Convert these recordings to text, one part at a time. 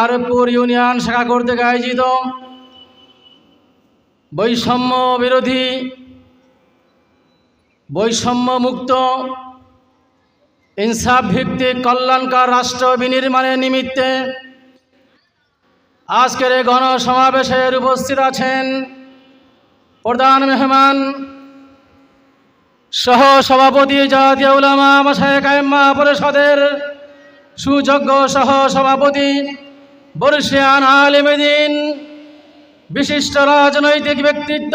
Arabpur union শাখা কর্তৃক আয়োজিত বৈষম্য বিরোধী বৈষম্য মুক্ত ইনসাফ ভিত্তিক কল্যাণকর রাষ্ট্র বিনির্মাণের নিমিত্তে আজকের এই গণসমাবেশের উপস্থিত আছেন প্রধান মেহমান সহ সভাপতি জাতীয় উলামা মাসায় কায়েম্মা পরিষদের সুযোগ্য সহ সভাপতি বর্ষিয়ান আলিমেদিন বিশিষ্ট রাজনৈতিক ব্যক্তিত্ব,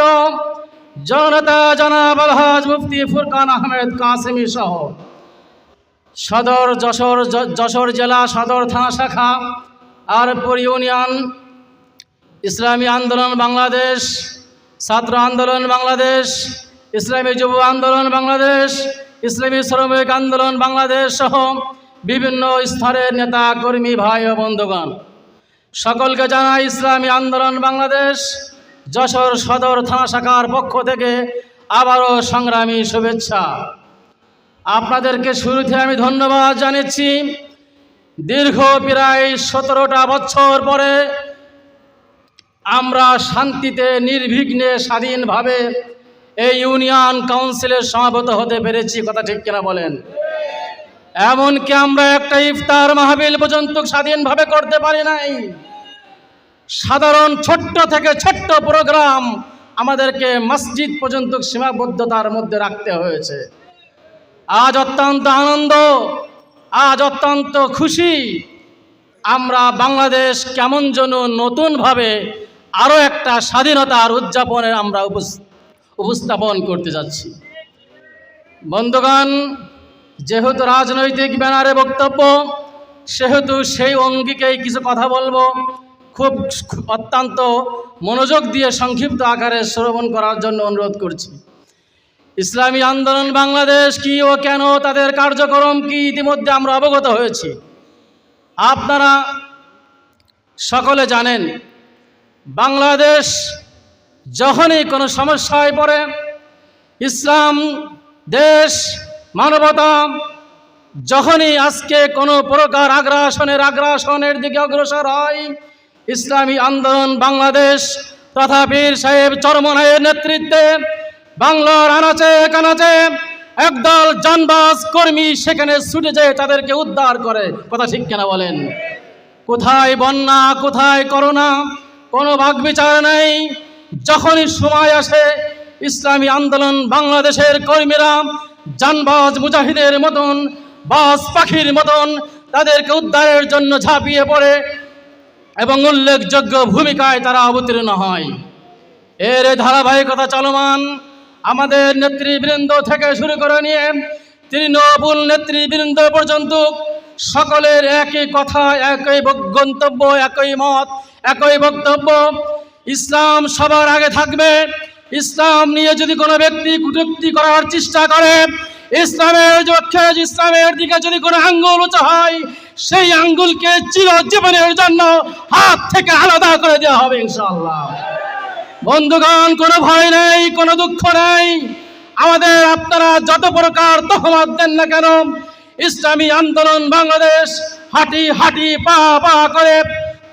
জনতা জনাব আলহাজ মুফতি ফুরকান আহমেদ কাসেমি সহ সদর যশোর যশোর জেলা সদর থানা শাখা, আরবপুর ইউনিয়ন, ইসলামী আন্দোলন বাংলাদেশ, ছাত্র আন্দোলন বাংলাদেশ, ইসলামী যুব আন্দোলন বাংলাদেশ, ইসলামী শ্রমিক আন্দোলন বাংলাদেশ সহ বিভিন্ন স্তরের নেতা, কর্মী, ভাই ও বন্ধুগণ। সকলকে জানাই ইসলামী আন্দোলন বাংলাদেশ। যশোর সদর থানা শাখার পক্ষ থেকে আবারও সংগ্রামী শুভেচ্ছা। আপনাদেরকে শুরুতে আমি ধন্যবাদ জানাচ্ছি। দীর্ঘ প্রায় সতেরোটা বছর পরে আমরা শান্তিতে, নির্বিঘ্নে, স্বাধীনভাবে এই ইউনিয়ন কাউন্সিলের সমাবেত হতে পেরেছি, কথা ঠিক কিনা বলেন। এমনকি আমরা একটা ইফতার মাহবিল পর্যন্ত স্বাধীনভাবে করতে পারি নাই। সাধারণ ছোট্ট থেকে ছোট্ট প্রোগ্রাম আমাদেরকে মসজিদ পর্যন্ত সীমাবদ্ধতার মধ্যে রাখতে হয়েছে। আজ অত্যন্ত আনন্দ, আজ অত্যন্ত খুশি। আমরা বাংলাদেশ কেমন যেন নতুনভাবে আরও একটা স্বাধীনতার উদযাপনের আমরা উপস- উপস্থাপন করতে যাচ্ছি। বন্ধুগণ, যেহেতু রাজনৈতিক ব্যানারে বক্তব্য, সেহেতু সেই অঙ্গিকেই কিছু কথা বলব। খুব অত্যন্ত মনোযোগ দিয়ে সংক্ষিপ্ত আকারে শ্রবণ করার জন্য অনুরোধ করছি। ইসলামী আন্দোলন বাংলাদেশ কি ও কেন তাদের কার্যক্রম কি ইতিমধ্যে আমরা অবগত হয়েছি। আপনারা সকলে জানেন, বাংলাদেশ যখনই কোনো সমস্যায় পড়ে, ইসলাম, দেশ, মানবতা, যখনই আজকে কোনো প্রকার আগ্রাসনের আগ্রাসনের দিকে অগ্রসর হয় ইসলামী আন্দোলন বাংলাদেশ তথা বীর সাহেব চরমনায়ের নেতৃত্বে বাংলার আনাচে কানাচে একদল জানবাজ কর্মী সেখানে ছুটে যেয়ে তাদেরকে উদ্ধার করে। কথা ঠিক কেনা বলেন? কোথায় বন্যা, কোথায় করোনা? কোনো ভাগ বিচার নেই। যখনই সময় আসে, ইসলামী আন্দোলন বাংলাদেশের কর্মীরা জানবাজ মুজাহিদের মতন বাস পাখির মতন তাদেরকে উদ্ধারের জন্য ঝাঁপিয়ে পড়ে। এবং উল্লেখযোগ্য ভূমিকায় তারা অবতীর্ণ হয়। এর ধারাবাহিকতা চলমান আমাদের নেতৃবৃন্দ থেকে শুরু করে নিয়ে তৃণমূল নেতৃবৃন্দ পর্যন্ত সকলের একই কথা, একই গন্তব্য, একই মত, একই বক্তব্য। ইসলাম সবার আগে থাকবে। ইসলাম নিয়ে যদি কোনো ব্যক্তি কুটুক্তি করার চেষ্টা করে, ইসলামের পক্ষে ইসলামের দিকে যদি কোনো আঙ্গুল উঁচু হয় সেই আঙ্গুলকে চিরজীবনের জন্য হাত থেকে আলাদা করে দেওয়া হবে ইনশাল্লাহ বন্ধুগণ, কোনো ভয় নেই, কোনো দুঃখ নেই। আমাদের আপনারা যত প্রকার তহমত দেন না কেন, ইসলামী আন্দোলন বাংলাদেশ হাঁটি হাঁটি পা পা করে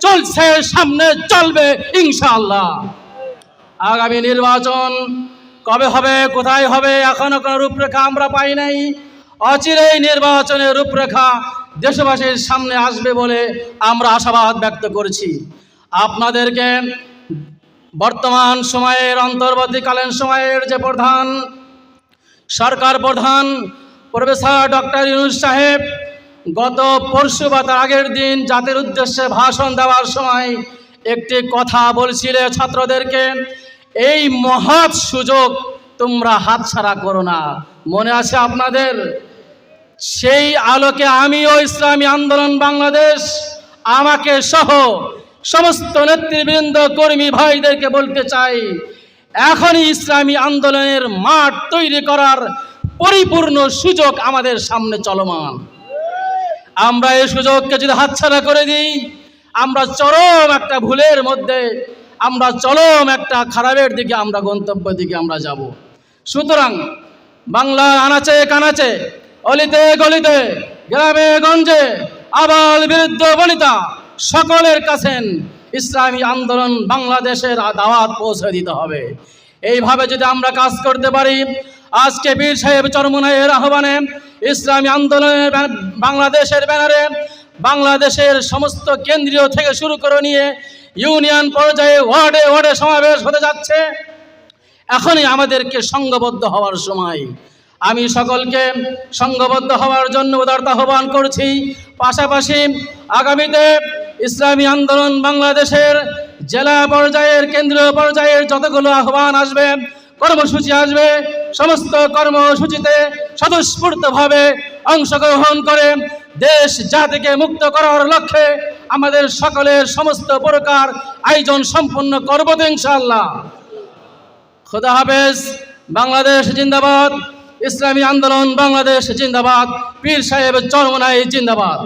চলছে, সামনে চলবে ইনশাল্লাহ আগামী নির্বাচন কবে হবে, কোথায় হবে, এখনও কোনো রূপরেখা আমরা পাই নাই। অচিরেই নির্বাচনের রূপরেখা দেশবাসীর সামনে আসবে বলে আমরা আশাবাদ ব্যক্ত করছি। আপনাদেরকে বর্তমান সময়ের, অন্তর্বর্তীকালীন সময়ের যে প্রধান সরকার প্রধান প্রফেসর ডক্টর ইউনুস সাহেব, গত পরশু বা তার আগের দিন জাতির উদ্দেশ্যে ভাষণ দেওয়ার সময় একটি কথা বলছিলে ছাত্রদেরকে, এই মহৎ সুযোগ তোমরা হাতছাড়া করো না। মনে আছে আপনাদের? সেই আলোকে আমিও ইসলামী আন্দোলন বাংলাদেশ, আমাকে সহ সমস্ত নেতৃবৃন্দ, কর্মী ভাইদেরকে বলতে চাই, এখনই ইসলামী আন্দোলনের মাঠ তৈরি করার পরিপূর্ণ সুযোগ আমাদের সামনে চলমান। আমরা এই সুযোগকে যদি হাতছাড়া করে দিই, আমরা চরম একটা ভুলের মধ্যে, আমরা চরম একটা খারাপের দিকে আমরা গন্তব্য দিকে আমরা যাব। সুতরাং বাংলা আনাচে কানাচে অলিতে গলিতে, গ্রামে গঞ্জে, আবাল বৃদ্ধ বনিতা সকলের কাছে ইসলামী আন্দোলন বাংলাদেশের দাওয়াত পৌঁছে দিতে হবে। এইভাবে যদি আমরা কাজ করতে পারি, আজকে বীর সাহেব চরমনায়ের আহ্বানে ইসলামী আন্দোলনের বাংলাদেশের ব্যানারে বাংলাদেশের সমস্ত কেন্দ্রীয় থেকে শুরু করে নিয়ে ইউনিয়ন পর্যায়ে, ওয়ার্ডে ওয়ার্ডে সমাবেশ হতে যাচ্ছে। এখনই আমাদেরকে সংঘবদ্ধ হওয়ার সময়। আমি সকলকে সংঘবদ্ধ হওয়ার জন্য উদারতা আহ্বান করছি। পাশাপাশি আগামীতে ইসলামী আন্দোলন বাংলাদেশের জেলা পর্যায়ের, কেন্দ্রীয় পর্যায়ের যতগুলো আহ্বান আসবে, কর্মসূচি আসবে, সমস্ত কর্মসূচিতে স্বতঃস্ফূর্তভাবে অংশগ্রহণ করে দেশ জাতিকে মুক্ত করার লক্ষ্যে আমাদের সকলের সমস্ত প্রকার আয়োজন সম্পন্ন করব ইনশাল্লাহ খোদা হাফেজ, বাংলাদেশ জিন্দাবাদ। ইসলামী আন্দোলন বাংলাদেশ জিন্দাবাদ। পীর সাহেব চরমনাই জিন্দাবাদ।